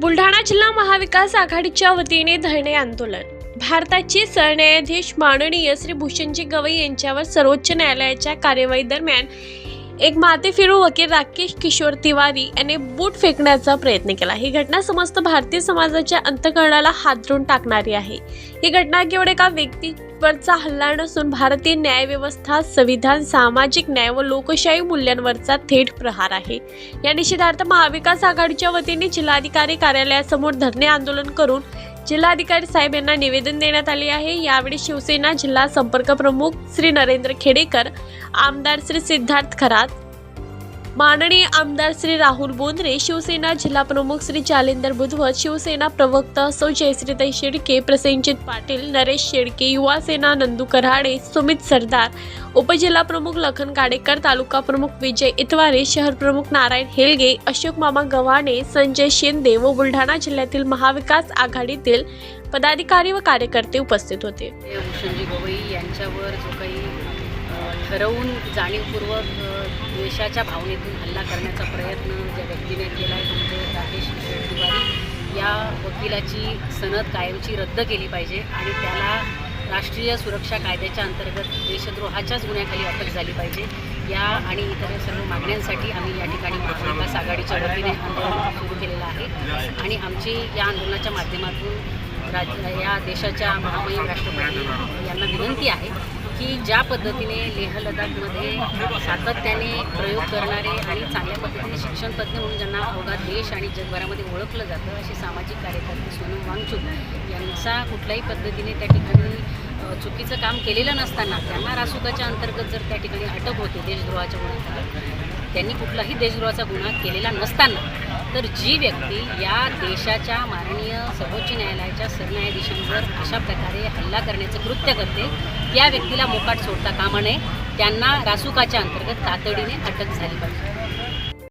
बुलढाणा जिल्हा महाविकास आघाडीच्या वतीने धरणे आंदोलन. भारताचे सरन्यायाधीश माननीय श्री भूषणजी गवई यांच्यावर सर्वोच्च न्यायालयाच्या कार्यवाही दरम्यान एक माते फिरू वकील राकेश किशोर तिवारी याने बूट फेकण्याचा प्रयत्न केला. ही घटना समस्त भारतीय समाजाच्या अंतकरणाला हादरून टाकणारी आहे. ही घटना केवळ एका व्यक्तीवरचा हल्ला नसून भारतीय न्यायव्यवस्था संविधान सामाजिक न्याय व लोकशाही मूल्यांवरचा थेट प्रहार आहे. या निषेधार्थ महाविकास आघाडीच्या वतीने जिल्हाधिकारी कार्यालयासमोर धरणे आंदोलन करून जिल्हाधिकारी साहेब यांना निवेदन देण्यात आले आहे. यावेळी शिवसेना जिल्हा संपर्क प्रमुख श्री नरेंद्र खेडेकर आमदार श्री सिद्धार्थ खरात माननीय आमदार श्री राहुल बोंद्रे शिवसेना जिल्हा प्रमुख श्री जालिंदर बुधवत शिवसेना प्रवक्ता सौ जयश्रीताई शेडके प्रसेनजित पाटील नरेश शेडके युवा सेना नंदू कराडे सुमित सरदार उपजिल्हा प्रमुख लखन गाडेकर तालुका प्रमुख विजय इतवारे शहर प्रमुख नारायण हेलगे अशोक मामा गव्हाणे संजय शिंदे व बुलढाणा जिल्ह्यातील महाविकास आघाडीतील पदाधिकारी व कार्यकर्ते उपस्थित होते. गवई यांच्यावर जो काही ठरवून जाणीवपूर्वक द्वेषाच्या भावनेतून हल्ला करण्याचा प्रयत्न ज्या व्यक्तीने केला आहे म्हणजे राकेश तिवारी या वकिलाची सनद कायमची रद्द केली पाहिजे आणि त्याला राष्ट्रीय सुरक्षा कायद्याच्या अंतर्गत देशद्रोहाच्याच गुन्ह्याखाली अटक झाली पाहिजे. या आणि इतर सर्व मागण्यांसाठी आम्ही या ठिकाणी महाविकास आघाडीच्या वतीने आंदोलन सुरू केलेलं आहे. आणि आमची या आंदोलनाच्या माध्यमातून राज या देशाच्या महामहिम राष्ट्रपती यांना विनंती आहे की ज्या पद्धतीने लेह लडाखमध्ये सातत्याने प्रयोग करणारे आणि चांगल्या पद्धतीने शिक्षणतज्ञ म्हणून ज्यांना अवघा देश आणि जगभरामध्ये ओळखलं जातं असे सामाजिक कार्यकर्ते सोनम वांगचूक यांचा कुठल्याही पद्धतीने त्या ठिकाणी चुकीचं काम केलेलं नसताना त्यांना रासुकाच्या अंतर्गत जर त्या ठिकाणी अटक होते देशद्रोहाच्या गुन्ह्यात त्यांनी कुठलाही देशद्रोहाचा गुन्हा केलेला नसताना तर जी व्यक्ती या देशाच्या माननीय सर्वोच्च न्यायालयाच्या सरन्यायाधीशांवर अशा प्रकारे हल्ला करण्याचं कृत्य करते त्या व्यक्तीला मोकाट सोडता कामा नये. त्यांना रासुकाच्या अंतर्गत तातडीने अटक झाली पाहिजे.